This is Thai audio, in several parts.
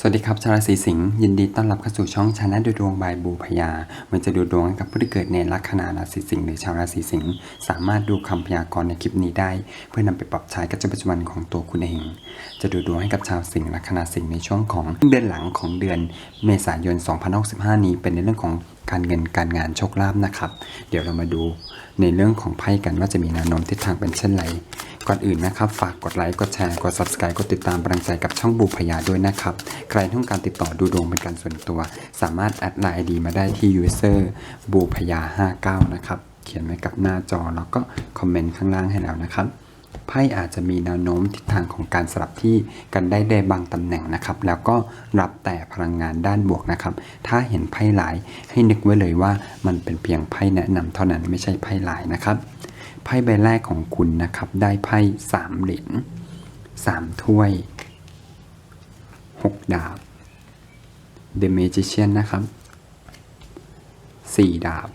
สวัสดีครับชาวราศีสิงห์ยินดีต้อนรับเข้าสู่ช่องชาแนลดูดวงบายบูพยามันจะดูดวงกับผู้ที่เกิดในลัคนาราศีสิงห์หรือชาวราศีสิงห์สามารถดูคำพยากรณ์ในคลิปนี้ได้ เพื่อนำไปปรับใช้กับประจำวันของตัวคุณเอง จะดูดวงให้กับชาวสิงห์ลัคนาสิงห์ในช่วงของเดือนหลังของเดือนเมษายน 2065 นี้เป็นในเรื่องของการเงินการงานโชคลาภนะครับ เดี๋ยวเรามาดูในเรื่องของไพ่กันว่าจะมีแนวโน้มทิศทางเป็นเช่นไร ก่อนอื่นนะครับ ฝากกดไลค์กดแชร์กด subscribe กดติดตามกำลังใจกับช่องบูพยาด้วยนะครับ ใครต้องการติดต่อดูดวงเป็นการส่วนตัว สามารถแอดไลน์ดีมาได้ที่ user บูพยา59 นะครับ เขียนไว้กับหน้าจอแล้วก็คอมเมนต์ข้างล่างให้แล้วนะครับไพ่อาจจะมีแนวโน้มทิศทางของการสลับที่กันได้ในบางตำแหน่งนะครับ แล้วก็รับแต่พลังงานด้านบวกนะครับ ถ้าเห็นไพ่หลายให้นึกไว้เลยว่ามันเป็นเพียงไพ่แนะนำเท่านั้นไม่ใช่ไพ่หลายนะครับ ไพ่ใบแรกของคุณนะครับ ได้ไพ่สามเหรียญสามถ้วยหกดาบ The Magician นะครับสี่ดาบ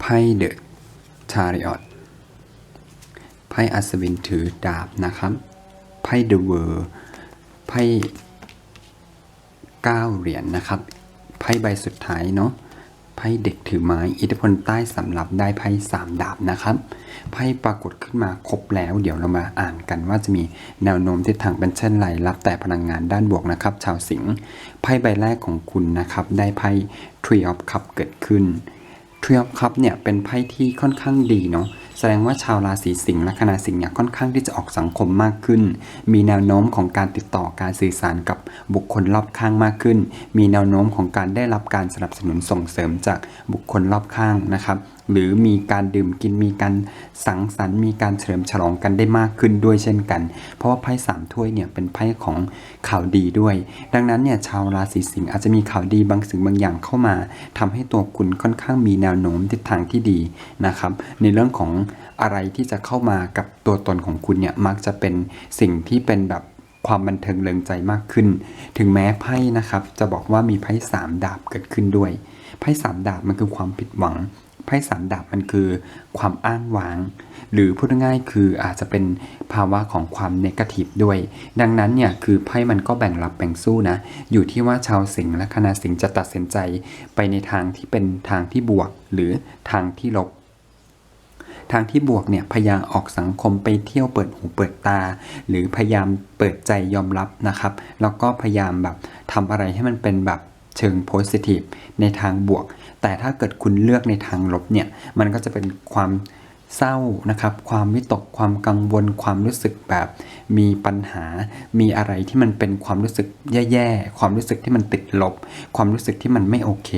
ไพ่ The Chariot ไพ่อัศวินถือดาบนะครับ ไพ่ The World ไพ่เก้าเหรียญนะครับ ไพ่ใบสุดท้ายเนาะ ไพ่เด็กถือไม้ อิทธิพลใต้สำรับได้ไพ่สามดาบนะครับไพ่ปรากฏขึ้นมาครบแล้ว เดี๋ยวเรามาอ่านกันว่าจะมีแนวโน้มทิศทางเป็นเช่นไรรับแต่พลังงานด้านบวกนะครับ ชาวสิงห์ไพ่ใบแรกของคุณนะครับ ได้ไพ่ทรีออฟคัพเกิดขึ้นทรีออฟคัพเนี่ยเป็นไพ่ที่ค่อนข้างดีเนาะ แสดงว่าชาวราศีสิงห์ลัคนาสิงห์เนี่ยค่อนข้างที่จะออกสังคมมากขึ้น มีแนวโน้มของการติดต่อการสื่อสารกับบุคคลรอบข้างมากขึ้น มีแนวโน้มของการได้รับการสนับสนุนส่งเสริมจากบุคคลรอบข้างนะครับ หรือมีการดื่มกินมีการสังสรรค์มีการเฉลิมฉลองกันได้มากขึ้นด้วยเช่นกัน เพราะว่าไพ่สามถ้วยเนี่ยเป็นไพ่ของข่าวดีด้วย ดังนั้นเนี่ยชาวราศีสิงห์อาจจะมีข่าวดีบางสิ่งบางอย่างเข้ามาทำให้ตัวคุณค่อนข้างมีแนวโน้มทิศทางที่ดีนะครับ ในเรื่องของอะไรที่จะเข้ามากับตัวตนของคุณเนี่ยมักจะเป็นสิ่งที่เป็นแบบความบันเทิงเริงใจมากขึ้น ถึงแม้ไพ่นะครับ จะบอกว่ามีไพ่สามดาบเกิดขึ้นด้วย ไพ่สามดาบมันคือความผิดหวัง ไพ่สามดาบมันคือความอ้างว้าง หรือพูดง่ายๆคืออาจจะเป็นภาวะของความเนกาทีฟด้วย ดังนั้นเนี่ยคือไพ่มันก็แบ่งรับแบ่งสู้นะ อยู่ที่ว่าชาวสิงห์และคณะสิงห์จะตัดสินใจไปในทางที่เป็นทางที่บวก หรือทางที่ลบทางที่บวกเนี่ยพยายามออกสังคมไปเที่ยวเปิดหูเปิดตา หรือพยายามเปิดใจยอมรับนะครับ แล้วก็พยายามแบบทำอะไรให้มันเป็นแบบ เชิงโพสิทีฟในทางบวก แต่ถ้าเกิดคุณเลือกในทางลบเนี่ย มันก็จะเป็นความ เศร้านะครับ ความวิตกความกังวลความรู้สึกแบบมีปัญหา มีอะไรที่มันเป็นความรู้สึกแย่ๆ ความรู้สึกที่มันติดลบ ความรู้สึกที่มันไม่โอเค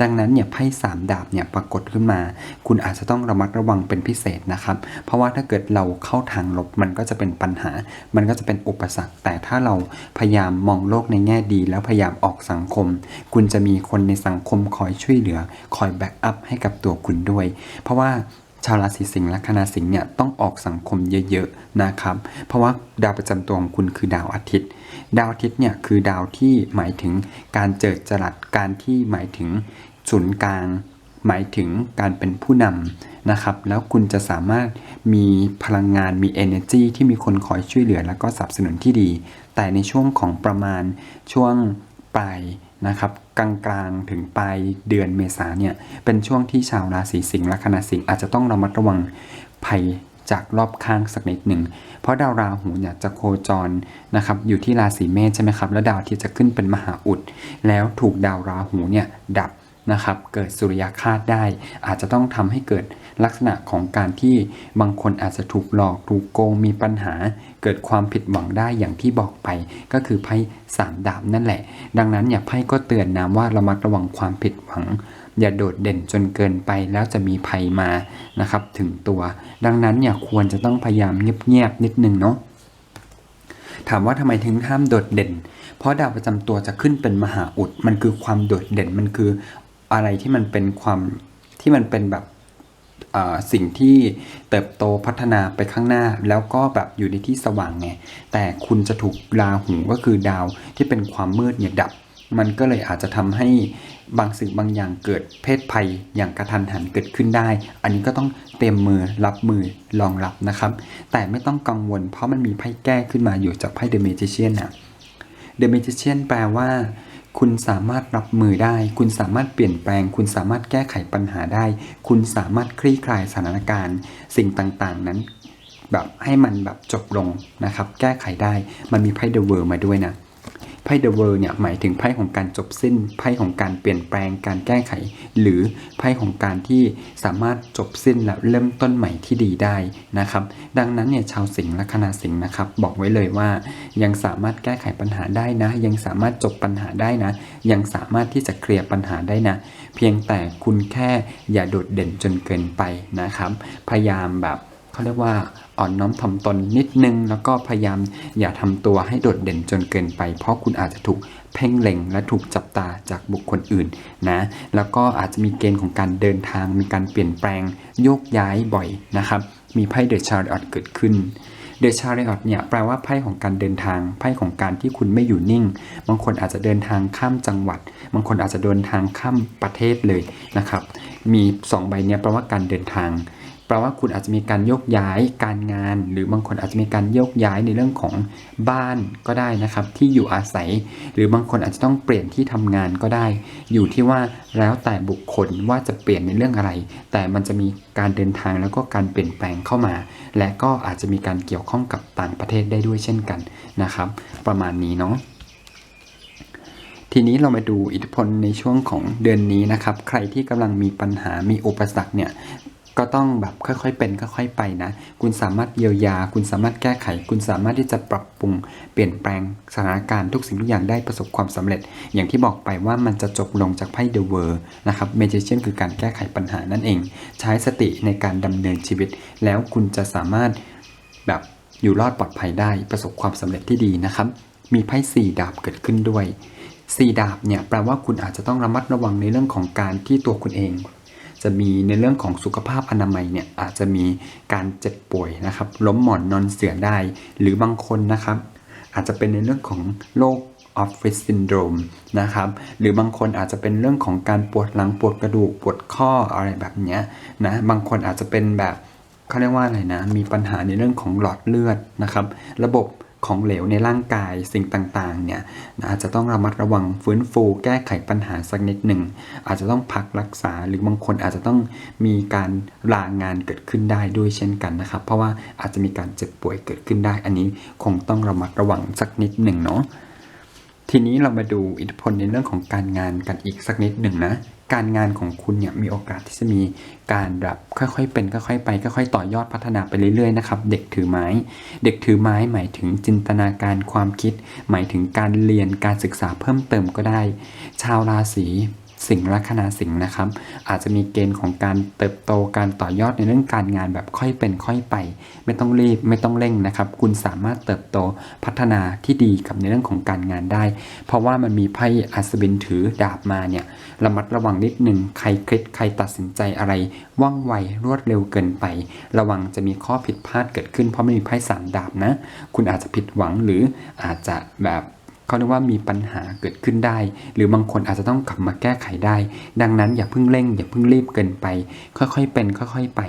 ดังนั้นเนี่ยไพ่สามดาบเนี่ยปรากฏขึ้นมา คุณอาจจะต้องระมัดระวังเป็นพิเศษนะครับ เพราะว่าถ้าเกิดเราเข้าทางลบมันก็จะเป็นปัญหา มันก็จะเป็นอุปสรรค แต่ถ้าเราพยายามมองโลกในแง่ดี แล้วพยายามออกสังคม คุณจะมีคนในสังคมคอยช่วยเหลือ คอยแบ็กอัพให้กับตัวคุณด้วย เพราะว่า ชาวราศีสิงห์และคณะสิงห์เนี่ยต้องออกสังคมเยอะๆนะครับ เพราะว่าดาวประจำตัวของคุณคือดาวอาทิตย์ ดาวอาทิตย์เนี่ยคือดาวที่หมายถึงการเจิดจรัสการที่หมายถึงศูนย์กลาง หมายถึงการเป็นผู้นำนะครับ แล้วคุณจะสามารถมีพลังงานมี energy ที่มีคนคอยช่วยเหลือ แล้วก็สนับสนุนที่ดี แต่ในช่วงของประมาณช่วงปลาย นะครับกลางๆถึงปลายเดือนเมษาเนี่ยเป็นช่วงที่ชาวราศีสิงห์และคณะสิงห์อาจจะต้องระมัดระวังภัยจากรอบข้างสักนิดหนึ่ง เพราะดาวราหูเนี่ยจะโคจรนะครับอยู่ที่ราศีเมษใช่ไหมครับ แล้วดาวที่จะขึ้นเป็นมหาอุด แล้วถูกดาวราหูเนี่ยดับ นะครับเกิดสุริยคาตได้ อาจจะต้องทำให้เกิดลักษณะของการที่บางคนอาจจะถูกหลอกถูกโกงมีปัญหา เกิดความผิดหวังได้อย่างที่บอกไป ก็คือไพ่สามดาบนั่นแหละ ดังนั้นอย่าไพ่ก็เตือนนะว่าระมัดระวังความผิดหวัง อย่าโดดเด่นจนเกินไปแล้วจะมีภัยมานะครับถึงตัว ดังนั้นเนี่ยควรจะต้องพยายามเงียบๆนิดนึงเนาะถามว่าทำไมถึงห้ามโดดเด่น เพราะดาวประจำตัวจะขึ้นเป็นมหาอุด มันคือความโดดเด่น มันคือ อะไรที่มันเป็นความที่มันเป็นแบบสิ่งที่เติบโตพัฒนาไปข้างหน้า แล้วก็แบบอยู่ในที่สว่างไงแต่คุณจะถูกราหูก็คือดาวที่เป็นความมืดเนี่ยดับ มันก็เลยอาจจะทำให้บางสิ่งบางอย่างเกิดเพศภัยอย่างกระทันหันเกิดขึ้นได้ อันนี้ก็ต้องเตรียมมือรับมือรองรับนะครับ แต่ไม่ต้องกังวลเพราะมันมีไพ่แก้ขึ้นมาอยู่จากไพ่เดอะเมจิเชียนนะ The Magician แปลว่า คุณสามารถรับมือได้ คุณสามารถเปลี่ยนแปลง คุณสามารถแก้ไขปัญหาได้ คุณสามารถคลี่คลายสถานการณ์ สิ่งต่างๆ นั้น แบบให้มันแบบจบลงนะครับ แก้ไขได้ มันมีไพ่เดอะเวิร์มาด้วยนะ ไพ่เดอะเวิร์เนี่ยหมายถึงไพ่ของการจบสิ้นไพ่ของการเปลี่ยนแปลงการแก้ไข หรือไพ่ของการที่สามารถจบสิ้นและเริ่มต้นใหม่ที่ดีได้นะครับ ดังนั้นเนี่ยชาวสิงห์และคณาสิงห์นะครับบอกไว้เลยว่า ยังสามารถแก้ไขปัญหาได้นะ ยังสามารถจบปัญหาได้นะ ยังสามารถที่จะเคลียร์ปัญหาได้นะ เพียงแต่คุณแค่อย่าโดดเด่นจนเกินไปนะครับ พยายามแบบเขาเรียกว่า อ่อนน้อมถ่อมตนนิดนึง แล้วก็พยายามอย่าทำตัวให้โดดเด่นจนเกินไป เพราะคุณอาจจะถูกเพ่งเล็งและถูกจับตาจากบุคคลอื่นนะแล้วก็อาจจะมีเกณฑ์ของการเดินทาง มีการเปลี่ยนแปลงโยกย้ายบ่อยนะครับ มีไพ่เดอะชาริออตเกิดขึ้นเดอะชาริออตเนี่ยแปลว่าไพ่ของการเดินทางไพ่ของการที่คุณไม่อยู่นิ่ง บางคนอาจจะเดินทางข้ามจังหวัด บางคนอาจจะเดินทางข้ามประเทศเลยนะครับ มีสองใบเนี้ยแปลว่าการเดินทาง แปลว่าคุณอาจจะมีการโยกย้ายการงาน หรือบางคนอาจจะมีการโยกย้ายในเรื่องของบ้านก็ได้นะครับ ที่อยู่อาศัย หรือบางคนอาจจะต้องเปลี่ยนที่ทำงานก็ได้ อยู่ที่ว่าแล้วแต่บุคคลว่าจะเปลี่ยนในเรื่องอะไร แต่มันจะมีการเดินทางแล้วก็การเปลี่ยนแปลงเข้ามา และก็อาจจะมีการเกี่ยวข้องกับต่างประเทศได้ด้วยเช่นกันนะครับ ประมาณนี้เนาะทีนี้เรามาดูอิทธิพลในช่วงของเดือนนี้นะครับ ใครที่กำลังมีปัญหามีอุปสรรคเนี่ย ก็ต้องแบบค่อยๆเป็นค่อยๆไปนะ คุณสามารถเยียวยา คุณสามารถแก้ไข คุณสามารถที่จะปรับปรุง เปลี่ยนแปลงสถานการณ์ทุกสิ่งทุกอย่างได้ประสบความสำเร็จ อย่างที่บอกไปว่ามันจะจบลงจากไพ่เดอะเวอร์นะครับเมจิเชียนคือการแก้ไขปัญหานั่นเอง ใช้สติในการดำเนินชีวิต แล้วคุณจะสามารถแบบอยู่รอดปลอดภัยได้ประสบความสำเร็จที่ดีนะครับมีไพ่สี่ดาบเกิดขึ้นด้วยสี่ดาบเนี่ยแปลว่าคุณอาจจะต้องระมัดระวังในเรื่องของการที่ตัวคุณเอง จะมีในเรื่องของสุขภาพอนามัยเนี่ยอาจจะมีการเจ็บป่วยนะครับล้มหมอนนอนเสือได้ หรือบางคนนะครับอาจจะเป็นในเรื่องของโรคออฟฟิศซินโดรมนะครับหรือบางคนอาจจะเป็นเรื่องของการปวดหลังปวดกระดูกปวดข้ออะไรแบบเนี้ยนะบางคนอาจจะเป็นแบบเขาเรียกว่าอะไรนะมีปัญหาในเรื่องของหลอดเลือดนะครับ ระบบ ของเหลวในร่างกายสิ่งต่างๆเนี่ยอาจจะต้องระมัดระวังฟื้นฟู แก้ไขปัญหาสักนิดหนึ่ง อาจจะต้องพักรักษาหรือบางคนอาจจะต้องมีการลางานเกิดขึ้นได้ด้วยเช่นกันนะครับ เพราะว่าอาจจะมีการเจ็บป่วยเกิดขึ้นได้ อันนี้คงต้องระมัดระวังสักนิดหนึ่งเนาะ ทีนี้เรามาดูอิทธิพลในเรื่องของการงานกันอีกสักนิดหนึ่งนะ การงานของคุณเนี่ยมีโอกาสที่จะมีการแบบค่อยๆเป็นค่อยๆไปค่อยๆต่อยอดพัฒนาไปเรื่อยๆนะครับเด็กถือไม้ เด็กถือไม้หมายถึงจินตนาการความคิด หมายถึงการเรียนการศึกษาเพิ่มเติมก็ได้ ชาวราศี สิงห์ลัคนาสิงห์นะครับ อาจจะมีเกณฑ์ของการเติบโตการต่อยอดในเรื่องการงานแบบค่อยเป็นค่อยไป ไม่ต้องรีบไม่ต้องเร่งนะครับ คุณสามารถเติบโตพัฒนาที่ดีกับในเรื่องของการงานได้ เพราะว่ามันมีไพ่อัศวินถือดาบมาเนี่ยระมัดระวังนิดหนึ่งใครคลิดใครตัดสินใจอะไร ว่องไวรวดเร็วเกินไป ระวังจะมีข้อผิดพลาดเกิดขึ้นเพราะไม่มีไพ่สามดาบนะ คุณอาจจะผิดหวังหรืออาจจะแบบ เขาเรียกว่ามีปัญหาเกิดขึ้นได้ หรือบางคนอาจจะต้องกลับมาแก้ไขได้ ดังนั้นอย่าเพิ่งเร่ง อย่าเพิ่งรีบเกินไป ค่อยๆเป็น ค่อยๆไป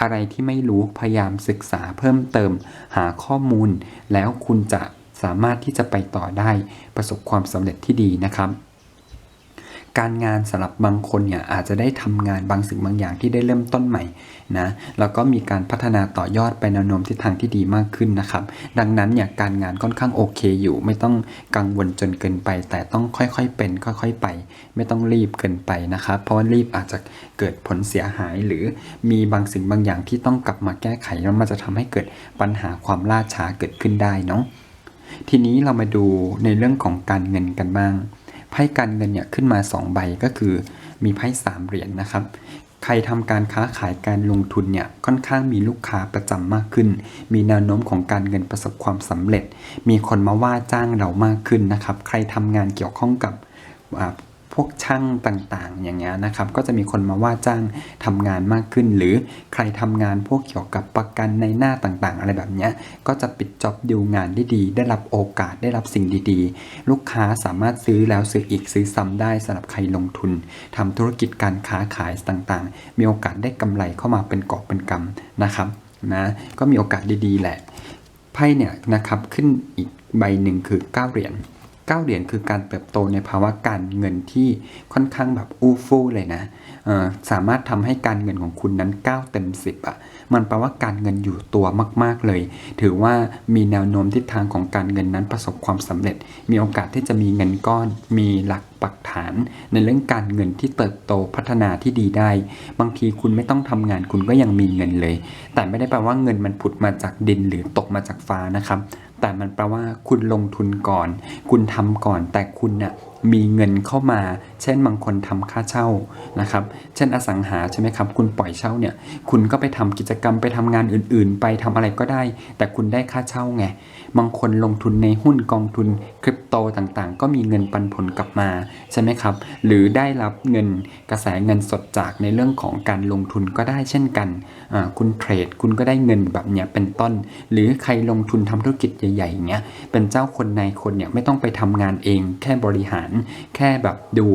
อะไรที่ไม่รู้พยายามศึกษาเพิ่มเติม หาข้อมูล แล้วคุณจะสามารถที่จะไปต่อได้ ประสบความสำเร็จที่ดีนะครับ การงานสำหรับบางคนเนี่ยอาจจะได้ทำงานบางสิ่งบางอย่างที่ได้เริ่มต้นใหม่นะแล้วก็มีการพัฒนาต่อยอดไปแนวโน้มทิศทางที่ดีมากขึ้นนะครับ ดังนั้นเนี่ยการงานค่อนข้างโอเคอยู่ ไม่ต้องกังวลจนเกินไป แต่ต้องค่อยๆเป็น ค่อยๆไป ไม่ต้องรีบเกินไปนะครับ เพราะว่ารีบอาจจะเกิดผลเสียหาย หรือมีบางสิ่งบางอย่างที่ต้องกลับมาแก้ไขแล้วมันจะทำให้เกิดปัญหาความล่าช้าเกิดขึ้นได้เนาะทีนี้เรามาดูในเรื่องของการเงินกันบ้าง พ่การเงินเนี่ยขึ้นมา2ใบก็คือมีไพ่สามเหรียญนนะครับ ใครทำการค้าขายการลงทุนเนี่ยค่อนข้างมีลูกค้าประจำมากขึ้น มีแนวโน้มของการเงินประสบความสำเร็จ มีคนมาว่าจ้างเรามากขึ้นนะครับ ใครทำงานเกี่ยวข้องกับอ่า พวกช่างต่างๆ อย่างเงี้ยนะครับ ก็จะมีคนมาว่าจ้างทำงานมากขึ้น หรือใครทำงานพวกเกี่ยวกับประกันในหน้าต่างๆ อะไรแบบเนี้ยก็จะปิดจ็อบดิวงานได้ดี ได้รับโอกาสได้รับสิ่งดีๆ ลูกค้าสามารถซื้อแล้วซื้ออีกซื้อซ้ำได้สำหรับใครลงทุนทำธุรกิจการค้าขายต่างๆ มีโอกาสได้กำไรเข้ามาเป็นกอบเป็นกำนะครับนะก็มีโอกาสดีๆแหละไพ่เนี่ยนะครับขึ้นอีกใบหนึ่งคือ 9 เหรียญ เก้าเหรียญคือการเติบโตในภาวะการเงินที่ค่อนข้างแบบอู้ฟู่เลยนะสามารถทำให้การเงินของคุณนั้น 9 เต็ม 10อะ่ะ มันแปลว่าการเงินอยู่ตัวมาก ๆเลย ถือว่ามีแนวโน้มทิศทางของการเงินนั้นประสบความสำเร็จ มีโอกาสที่จะมีเงินก้อน มีหลักปักฐาน ในเรื่องการเงินที่เติบโตพัฒนาที่ดีได้ บางทีคุณไม่ต้องทำงานคุณก็ยังมีเงินเลย แต่ไม่ได้แปลว่าเงินมันผุดมาจากดินหรือตกมาจากฟ้านะครับ แต่มันแปลว่าคุณลงทุนก่อน คุณทำก่อน แต่คุณน่ะมีเงินเข้ามา เช่นบางคนทำค่าเช่านะครับ เช่นอสังหาใช่ไหมครับ คุณปล่อยเช่าเนี่ย คุณก็ไปทำกิจกรรมไปทำงานอื่น ๆ ไปทำอะไรก็ได้ แต่คุณได้ค่าเช่าไง บางคนลงทุนในหุ้นกองทุนคริปโตต่างๆ ก็มีเงินปันผลกลับมาใช่ไหมครับ หรือได้รับเงินกระแสเงินสดจากในเรื่องของการลงทุนก็ได้เช่นกันคุณเทรดคุณก็ได้เงินแบบเนี้ยเป็นต้น หรือใครลงทุนทำธุรกิจใหญ่ๆเงี้ยเป็นเจ้าคนนายคนเนี่ยไม่ต้องไปทำงานเองแค่บริหารแค่แบบดู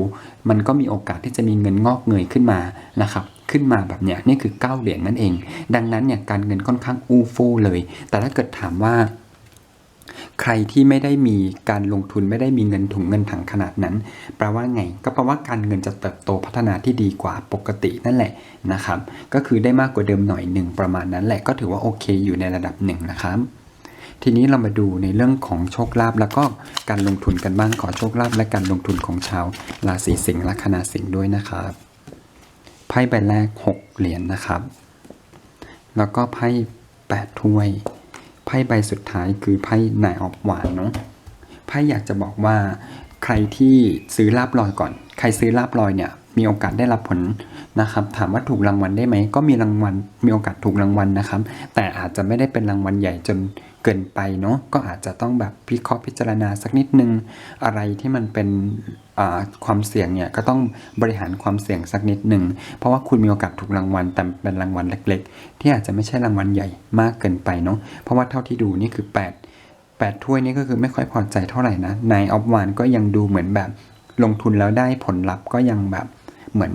มันก็มีโอกาสที่จะมีเงินงอกเงยขึ้นมานะครับขึ้นมาแบบเนี้ยนี่คือ9เหรียญนั่นเอง ดังนั้นเนี่ยการเงินค่อนข้างอู้ฟู่เลย แต่ถ้าเกิดถามว่าใครที่ไม่ได้มีการลงทุนไม่ได้มีเงินถุงเงินถังขนาดนั้น แปลว่าไง ก็แปลว่าการเงินจะเติบโตพัฒนาที่ดีกว่าปกตินั่นแหละนะครับ ก็คือได้มากกว่าเดิมหน่อยหนึ่งประมาณนั้นแหละก็ถือว่าโอเคอยู่ในระดับหนึ่งนะครับ ทีนี้เรามาดูในเรื่องของโชคลาภแล้วก็การลงทุนกันบ้างขอโชคลาภและการลงทุนของชาวราศีสิงห์และคณาสิงห์ด้วยนะครับไพ่ใบแรก 6 เหรียญนะครับ แล้วก็ไพ่8ถ้วยไพ่ใบสุดท้ายคือไพ่นายออกหวานเนาะไพ่อยากจะบอกว่าใครที่ซื้อลาบลอยก่อน ใครซื้อลาบลอยเนี่ย มีโอกาสได้รับผลนะครับ ถามว่าถูกรางวัลได้ไหม ก็มีรางวัล มีโอกาสถูกรางวัลนะครับ แต่อาจจะไม่ได้เป็นรางวัลใหญ่จนเกินไปเนาะ ก็อาจจะต้องแบบพิเคราะห์พิจารณาสักนิดนึง อะไรที่มันเป็นความเสี่ยงเนี่ยก็ต้องบริหารความเสี่ยงสักนิดหนึ่ง เพราะว่าคุณมีโอกาสถูกรางวัลแต่เป็นรางวัลเล็ก ๆ ที่อาจจะไม่ใช่รางวัลใหญ่มากเกินไปเนาะ เพราะว่าเท่าที่ดูนี่คือ8แปดถ้วยนี่ก็คือไม่ค่อยพอใจเท่าไหร่นะนายออฟวานก็ยังดูเหมือนแบบลงทุนแล้วได้ผลลัพธ์ก็ยังแบบ เหมือน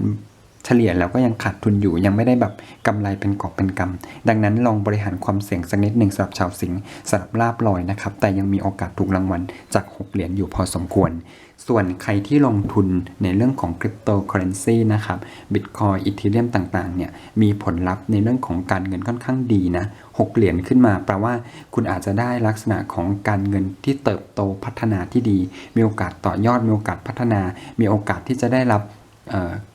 เฉลี่ยแล้วก็ยังขาดทุนอยู่ยังไม่ได้แบบกำไรเป็นกอบเป็นกำดังนั้นลองบริหารความเสี่ยงสักนิดหนึ่งสำหรับชาวสิงห์สำหรับลาบลอยนะครับ แต่ยังมีโอกาสถูกรางวัลจาก 6 เหรียญอยู่พอสมควร ส่วนใครที่ลงทุนในเรื่องของคริปโตเคอเรนซีนะครับบิตคอยอีทีเรียมต่างๆเนี่ยมีผลลัพธ์ในเรื่องของการเงินค่อนข้างดีนะ6เหรียญขึ้นมาแปลว่าคุณอาจจะได้ลักษณะของการเงินที่เติบโตพัฒนาที่ดี มีโอกาสต่อยอดมีโอกาสพัฒนา มีโอกาสที่จะได้รับ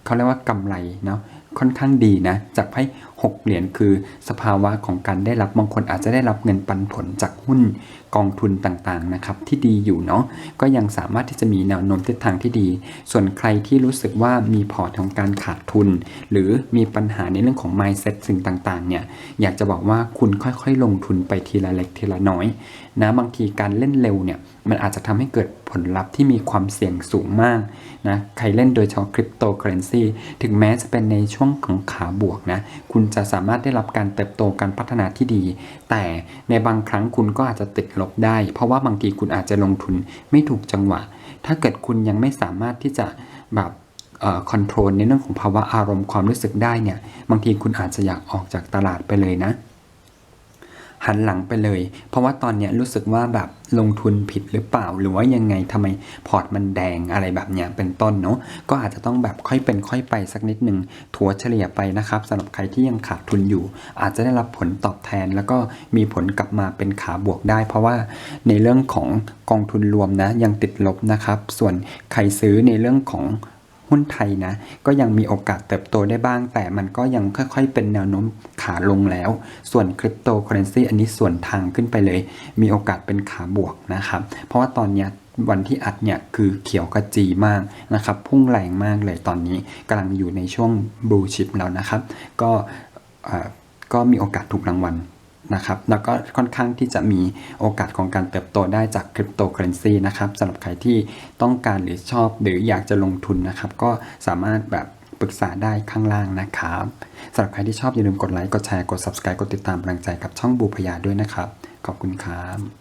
เขาเรียกว่ากำไรเนาะค่อนข้างดีนะจากไพ่ 6 เหรียญคือสภาวะของการได้รับบางคนอาจจะได้รับเงินปันผลจากหุ้นกองทุนต่างๆนะครับที่ดีอยู่เนาะก็ยังสามารถที่จะมีแนวโน้มทิศทางที่ดี ส่วนใครที่รู้สึกว่ามีพอร์ตของการขาดทุน หรือมีปัญหาในเรื่องของ mindset สิ่งต่างๆเนี่ยอยากจะบอกว่าคุณค่อยๆ ลงทุนไปทีละเล็กทีละน้อยนะบางทีการเล่นเร็วเนี่ยมันอาจจะทำให้เกิดผลลัพธ์ที่มีความเสี่ยงสูงมากนะใครเล่นโดยเฉพาะคริปโตเคอเรนซีถึงแม้จะเป็นในช่วงของขาบวกนะคุณจะสามารถได้รับการเติบโตการพัฒนาที่ดี แต่ในบางครั้งคุณก็อาจจะติดลบได้ เพราะว่าบางทีคุณอาจจะลงทุนไม่ถูกจังหวะ ถ้าเกิดคุณยังไม่สามารถที่จะแบบคอนโทรลในเรื่องของภาวะอารมณ์ความรู้สึกได้เนี่ย บางทีคุณอาจจะอยากออกจากตลาดไปเลยนะ หันหลังไปเลย เพราะว่าตอนเนี้ยรู้สึกว่าแบบลงทุนผิดหรือเปล่า หรือว่ายังไงทำไมพอร์ตมันแดงอะไรแบบเนี้ยเป็นต้นเนาะก็อาจจะต้องแบบค่อยเป็นค่อยไปสักนิดหนึ่งถัวเฉลี่ยไปนะครับสำหรับใครที่ยังขาดทุนอยู่ อาจจะได้รับผลตอบแทน แล้วก็มีผลกลับมาเป็นขาบวกได้ เพราะว่าในเรื่องของกองทุนรวมนะยังติดลบนะครับ ส่วนใครซื้อในเรื่องของ หุ้นไทยนะ ก็ยังมีโอกาสเติบโตได้บ้าง แต่มันก็ยังค่อยๆ เป็นแนวโน้มขาลงแล้ว ส่วนคริปโตเคอเรนซีอันนี้ส่วนทางขึ้นไปเลย มีโอกาสเป็นขาบวกนะครับ เพราะว่าตอนนี้วันที่อัดเนี่ยคือเขียวกระจีมากนะครับ พุ่งแรงมากเลยตอนนี้กำลังอยู่ในช่วงบลูชิปแล้วนะครับ ก็ก็มีโอกาสถูกรางวัล นะครับ แล้วก็ค่อนข้างที่จะมีโอกาสของการเติบโตได้จากคริปโตเคอเรนซีนะครับสำหรับใครที่ต้องการหรือชอบหรืออยากจะลงทุนนะครับ ก็สามารถแบบปรึกษาได้ข้างล่างนะครับสำหรับใครที่ชอบอย่าลืมกดไลค์ กดแชร์ กด subscribe กดติดตามกำลังใจกับช่องบูพยาด้วยนะครับ ขอบคุณครับ